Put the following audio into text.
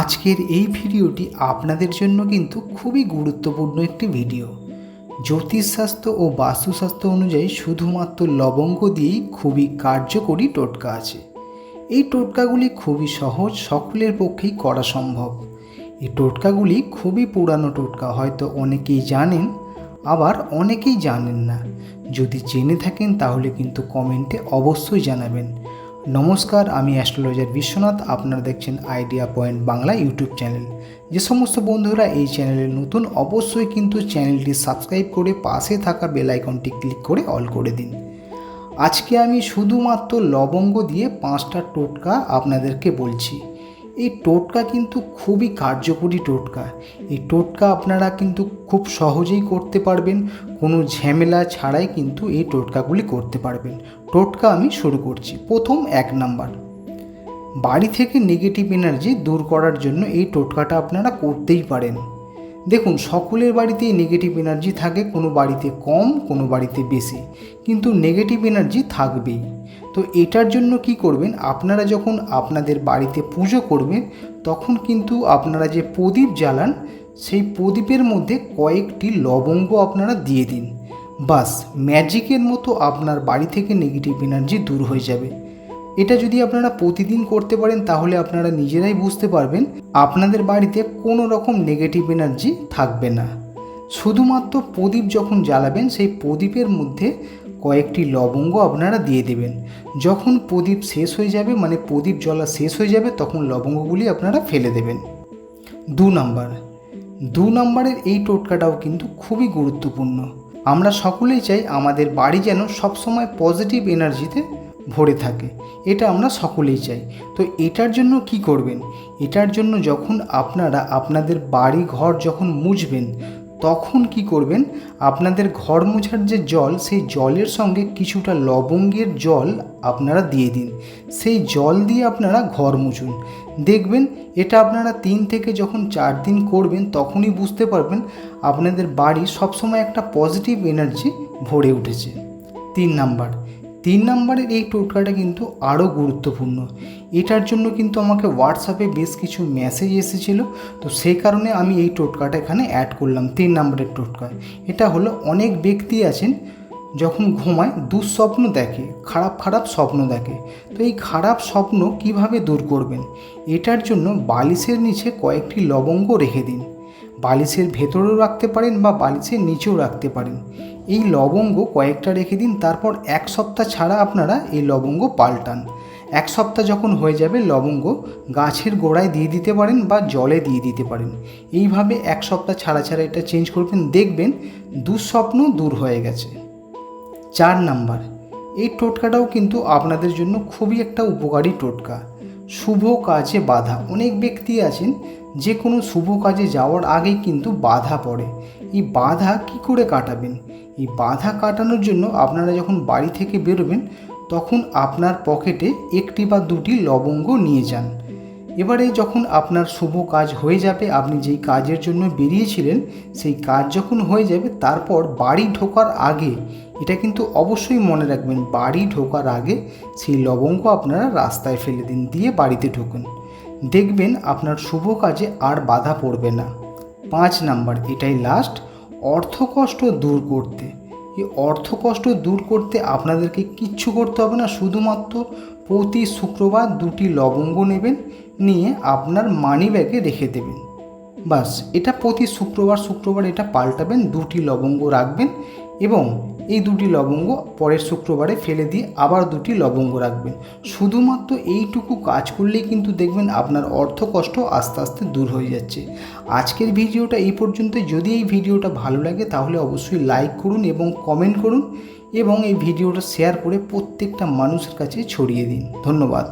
আজকের এই ভিডিওটি আপনাদের জন্য কিন্তু খুবই গুরুত্বপূর্ণ একটি ভিডিও। জ্যোতিষশাস্ত্র ও বাস্তুশাস্ত্র অনুযায়ী শুধুমাত্র লবঙ্গ দিয়েই খুবই কার্যকরী টোটকা আছে। এই টোটকাগুলি খুবই সহজ, সকলের পক্ষেই করা সম্ভব। এই টোটকাগুলি খুবই পুরানো টোটকা, হয়তো অনেকেই জানেন, আবার অনেকেই জানেন না। যদি জেনে থাকেন তাহলে কিন্তু কমেন্টে অবশ্যই জানাবেন। নমস্কার, আমি অ্যাস্ট্রোলজার বিশ্বনাথ। আপনারা দেখছেন idea point Bangla YouTube channel. যে সমস্ত বন্ধুরা এই চ্যানেলে নতুন, অবশ্যই কিন্তু চ্যানেলটি সাবস্ক্রাইব করে পাশে থাকা বেল আইকনটি ক্লিক করে অল করে দিন। আজকে আমি শুধুমাত্র লবঙ্গ দিয়ে পাঁচটা টোটকা আপনাদেরকে বলছি। এই টোটকা কিন্তু খুবই কার্যকরী টোটকা। এই টোটকা আপনারা কিন্তু খুব সহজেই করতে পারবেন, কোনো ঝামেলা ছাড়াই কিন্তু এই টোটকাগুলি করতে পারবেন। টোটকা আমি শুরু করছি, প্রথম এক নাম্বার। বাড়ি থেকে নেগেটিভ এনার্জি দূর করার জন্য এই টোটকাটা আপনারা করতেই পারেন। দেখুন, সকলের বাড়িতেই নেগেটিভ এনার্জি থাকে, কোনো বাড়িতে কম, কোনো বাড়িতে বেশি। কিন্তু নেগেটিভ এনার্জি থাকবেই। তো এটার জন্য কি করবেন? আপনারা যখন আপনাদের বাড়িতে পুজো করবেন, তখন কিন্তু আপনারা যে প্রদীপ জ্বালান, সেই প্রদীপের মধ্যে কয়েকটি লবঙ্গ আপনারা দিয়ে দিন। বাস ম্যাজিকের মতো আপনার বাড়ি থেকে নেগেটিভ এনার্জি দূর হয়ে যাবে। এটা যদি আপনারা প্রতিদিন করতে পারেন, তাহলে আপনারা নিজেরাই বুঝতে পারবেন আপনাদের বাড়িতে কোনো রকম নেগেটিভ এনার্জি থাকবে না। শুধুমাত্র প্রদীপ যখন জ্বালাবেন, সেই প্রদীপের মধ্যে কয়েকটি লবঙ্গ আপনারা দিয়ে দেবেন। যখন প্রদীপ শেষ হয়ে যাবে মানে প্রদীপ জ্বলা শেষ হয়ে যাবে, তখন লবঙ্গগুলি আপনারা ফেলে দেবেন। দু নাম্বার। দু নম্বরের এই টোটকাটাও কিন্তু খুবই গুরুত্বপূর্ণ। আমরা সকলেই চাই আমাদের বাড়ি যেন সবসময় পজিটিভ এনার্জিতে ভরে থাকে। এটা আমরা সকলেই চাই। তো এটার জন্য কি করবেন? এটার জন্য যখন আপনারা আপনাদের বাড়ি ঘর যখন মুছবেন, তখন কি করবেন? আপনাদের ঘর মোছার যে জল, সেই জলের সঙ্গে কিছুটা লবঙ্গের জল আপনারা দিয়ে দিন। সেই জল দিয়ে আপনারা ঘর মুছুন। দেখবেন এটা আপনারা তিন থেকে যখন চার দিন করবেন, তখনই বুঝতে পারবেন আপনাদের বাড়ি সবসময় একটা পজিটিভ এনার্জি ভরে উঠেছে। তিন নাম্বার তিন নম্বরের এই টোটকাটা কিন্তু আরও গুরুত্বপূর্ণ। এটার জন্য কিন্তু আমাকে হোয়াটসঅ্যাপে বেশ কিছু মেসেজ এসেছিল, তো সেই কারণে আমি এই টোটকাটা এখানে অ্যাড করলাম, তিন নম্বরের টোটকা এটা হলো অনেক ব্যক্তি আছেন যখন ঘুমায়, দুঃস্বপ্ন দেখে, খারাপ খারাপ স্বপ্ন দেখে। তো এই খারাপ স্বপ্ন কীভাবে দূর করবেন? এটার জন্য বালিশের নিচে কয়েকটি লবঙ্গ রেখে দিন। বালিশের ভেতরেও রাখতে পারেন বা বালিশের নিচেও রাখতে পারেন। এই লবঙ্গ কয়েকটা রেখে দিন, তারপর এক সপ্তাহ ছাড়া আপনারা এই লবঙ্গ পাল্টান। এক সপ্তাহ যখন হয়ে যাবে, লবঙ্গ গাছের গোড়ায় দিয়ে দিতে পারেন বা জলে দিয়ে দিতে পারেন। এইভাবে এক সপ্তাহ ছাড়া ছাড়া এটা চেঞ্জ করবেন, দেখবেন দুঃস্বপ্ন দূর হয়ে গেছে। চার নাম্বার, এই টোটকাটাও কিন্তু আপনাদের জন্য খুবই একটা উপকারী টোটকা। শুভ কাজে বাধা। অনেক ব্যক্তি আছেন, যে কোনো শুভ কাজে যাওয়ার আগেই কিন্তু বাধা পড়ে। এই বাধা কি করে কাটাবেন? এই বাধা কাটানোর জন্য আপনারা যখন বাড়ি থেকে বেরোবেন, তখন আপনার পকেটে একটি বা দুটি লবঙ্গ নিয়ে যান। এবারে যখন আপনার শুভ কাজ হয়ে যাবে, আপনি যেই কাজের জন্য বেরিয়েছিলেন, সেই কাজ যখন হয়ে যাবে, তারপর বাড়ি ঢোকার আগে, এটা কিন্তু অবশ্যই মনে রাখবেন, বাড়ি ঢোকার আগে সেই লবঙ্গ আপনারা রাস্তায় ফেলে দিন, দিয়ে বাড়িতে ঢুকুন। দেখবেন আপনার শুভ কাজে আর বাধা পড়বে না। পাঁচ নাম্বার, এটাই লাস্ট অর্থকষ্ট দূর করতে। এই অর্থ কষ্ট দূর করতে আপনাদেরকে কিচ্ছু করতে হবে না। শুধুমাত্র প্রতি শুক্রবার দুটি লবঙ্গ নেবেন, নিয়ে আপনার মানি ব্যাগে রেখে দেবেন। বাস এটা প্রতি শুক্রবার শুক্রবার এটা পাল্টাবেন, দুটি লবঙ্গ রাখবেন এবং এই দুটি লবঙ্গ পরের শুক্রবারে ফেলে দিয়ে আবার দুটি লবঙ্গ রাখবেন। শুধুমাত্র এইটুকু কাজ করলেই কিন্তু দেখবেন আপনার অর্থ কষ্ট আস্তে আস্তে দূর হয়ে যাচ্ছে। আজকের ভিডিওটা এই পর্যন্ত। যদি এই ভিডিওটা ভালো লাগে তাহলে অবশ্যই লাইক করুন এবং কমেন্ট করুন এবং এই ভিডিওটা শেয়ার করে প্রত্যেকটা মানুষের কাছে ছড়িয়ে দিন। ধন্যবাদ।